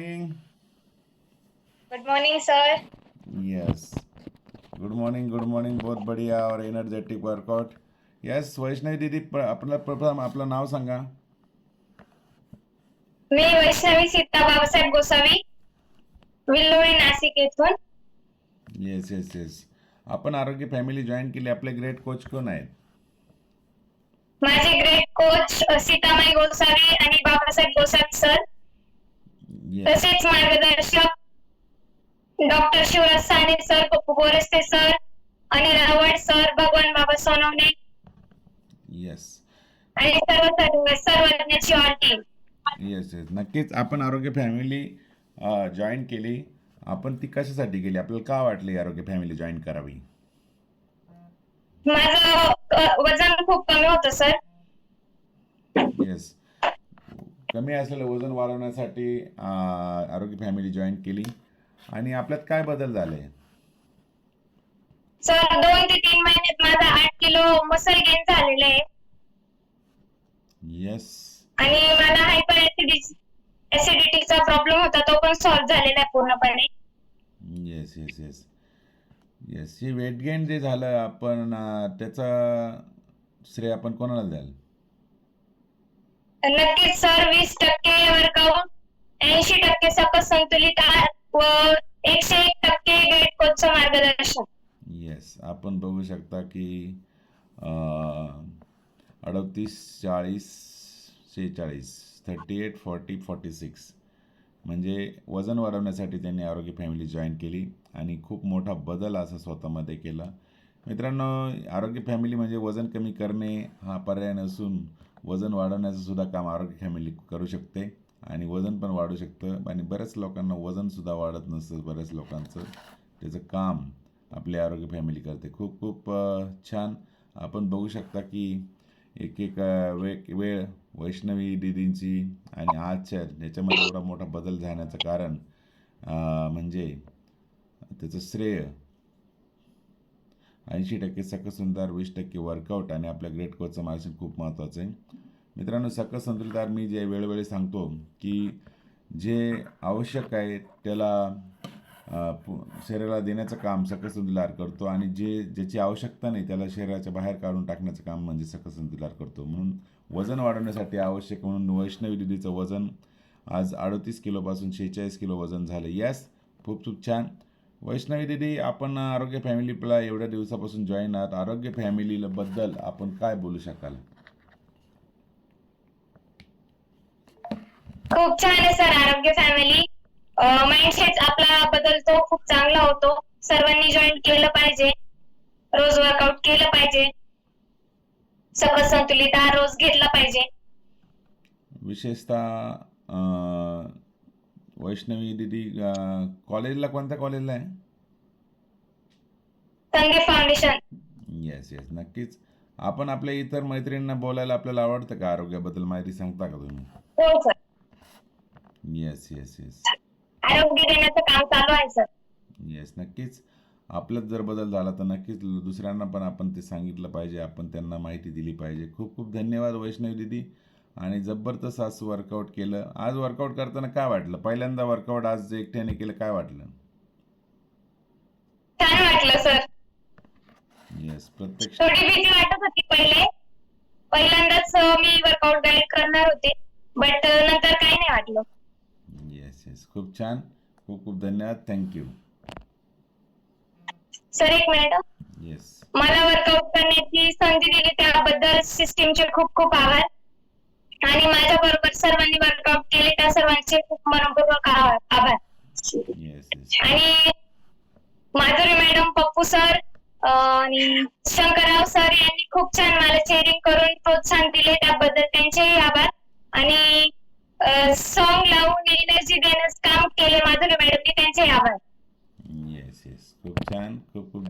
morning. Good morning sir Yes. Good morning, good morning. बहुत बढ़िया और एनर्जेटिक वर्कआउट येस वैष्णवी दीदी प- आपलं प्रथम आपलं नाव सांगा. मी वैष्णवी सीता बाबासाहेब गोसावी विल्लोळी नाशिक येथून येस येस येस आपण आरोग्य फॅमिली जॉईन केली. आपले ग्रेट कोच कोण आहेत? माझे ग्रेट कोच सीतामाई गोसावी आणि बाबासाहेब गोसावी. तसेच मार्गदर्शक doctor Shivraj Sane sir Pappu Goraste sir Anil Rawad sir Bhagwan Baba Sonawane. Yes आणि सर्व सर्व सर्वज्ञाची ऑल टीम येस येस नक्कीच आपण आरोग्य फॅमिली जॉईन केली. आपण ती कशासाठी केली आपल्याला का वाटली आरोग्य फॅमिली जॉईन करावी? माझं वजन खूप कमी होतं सर येस कमी असलेलं वजन वाढवण्यासाठी आरोग्य फॅमिली जॉईन केली. आणि आपल्यात काय बदल झाले? सर दोन ते तीन महिन्यात माझा आठ किलो मसल गेन झालेलं आहे. येस आणि मला हायपर ऍसिडिटीचा प्रॉब्लेम होता तो पण सॉल्व्ह झालेला आहे पूर्णपणे. येस येस येस येस हे वेट गेन जे झालं आपण अं, त्याचा श्रेय आपण कोणाला द्याल? नक्कीच सर वीस टक्के वर्कआउट ऐंशी टक्के सकस संतुलित आहार व एकशे एक टक्के गेट कोचचं मार्गदर्शन. येस आपण बघू शकता की अडतीस चाळीस शेहेचाळीस thirty eight forty forty six म्हणजे वजन वाढवण्यासाठी त्यांनी आरोग्य फॅमिली जॉईन केली आणि खूप मोठा बदल असा स्वतःमध्ये केला. मित्रांनो आरोग्य फॅमिली म्हणजे वजन कमी करणे हा पर्याय नसून वजन वाढवण्याचं सुद्धा काम आरोग्य फॅमिली करू शकते. आणि वजन पण वाढू शकतं. आणि बऱ्याच लोकांना वजनसुद्धा वाढत नसतं बऱ्याच लोकांचं. त्याचं काम आपली आरोग्य फॅमिली करते. खूप खूप छान. आपण बघू शकता की एक एक वे वेळ वैष्णवी दिदींची आणि आजच्या याच्यामध्ये एवढा मोठा बदल झाण्याचं कारण म्हणजे त्याचं श्रेय ऐंशी टक्के सकस सुंदर वीस टक्के वर्कआउट आणि आपल्या ग्रेट कोचचं मार्गदर्शन खूप महत्त्वाचं आहे. मित्रांनो सकस मी जे वेळोवेळी सांगतो की जे आवश्यक आहे त्याला पु- शरीराला देण्याचं काम सकस संतुलित करतो आणि जे ज्याची आवश्यकता नाही त्याला शरीराच्या बाहेर काढून टाकण्याचं काम म्हणजे सकस संतुलित करतो. म्हणून वजन वाढवण्यासाठी आवश्यक म्हणून वैष्णवी दिदीचं वजन आज अडतीस किलोपासून शेहेचाळीस किलो वजन झालं. यस खूप खूप छान. वैष्णवी दिदी आपण आरोग्य फॅमिलीला एवढ्या दिवसापासून जॉईन आहात. आरोग्य फॅमिलीला बद्दल आपण काय बोलू शकाल? खूप छान आहे सर आरोग्य फॅमिली. माइंडसेट आपला बदलतो खूप चांगला होतो. सर्वांनी जॉईन केलं पाहिजे. रोज वर्कआउट केलं पाहिजे. सकस संतुलित आहार रोज घेतला पाहिजे. विशेषतः वैष्णवी दिदी कॉलेजला कोणत्या कॉलेजला आहे? फाउंडेशन. येस येस नक्कीच. आपण आपल्या इतर मैत्रिणींना बोलायला आपल्याला आवडतं का? आरोग्याबद्दल माहिती सांगता का तुम्ही? येस येस येस येस नक्कीच. आपल्यात जर बदल झाला तर नक्कीच दुसऱ्यांना पण आपण ते सांगितलं पाहिजे. आपण त्यांना माहिती दिली पाहिजे. खूप खूप धन्यवाद वैष्णवी दिदी. आणि जबरदस्त आज वर्कआउट केलं. आज वर्कआउट करताना काय वाटलं? पहिल्यांदा वर्कआउट आज एकट्याने केलं काय वाटलं? छान वाटलं सर येस प्रत्यक्ष. थोडी भीती वाटत होती पहिले. पहिल्यांदाच मी वर्कआउट गाईड करणार होते बट नंतर काही नाही वाटलं. येस येस खूप छान. खूप खूप धन्यवाद. थँक्यू सर एक मिनिट येस मला वर्कआउट करण्याची संधी दिली त्याबद्दल सिस्टीमचे खूप खूप आभार. आणि माझ्या बरोबर सर्वांनी वर्कआउट केले. त्या सर्वांचे खूप मनपूर्वक आभार. आणि माधुरी मॅडम पप्पू सर आणि शंकरराव सर यांनी खूप छान मला चेअरिंग करून प्रोत्साहन दिले. त्याबद्दल त्यांचेही आभार. आणि सॉन्ग लावून एनर्जी देण्याचं काम केले माधुरी मॅडमनी त्यांचेही आभार. येस येस खूप छान. खूप खूप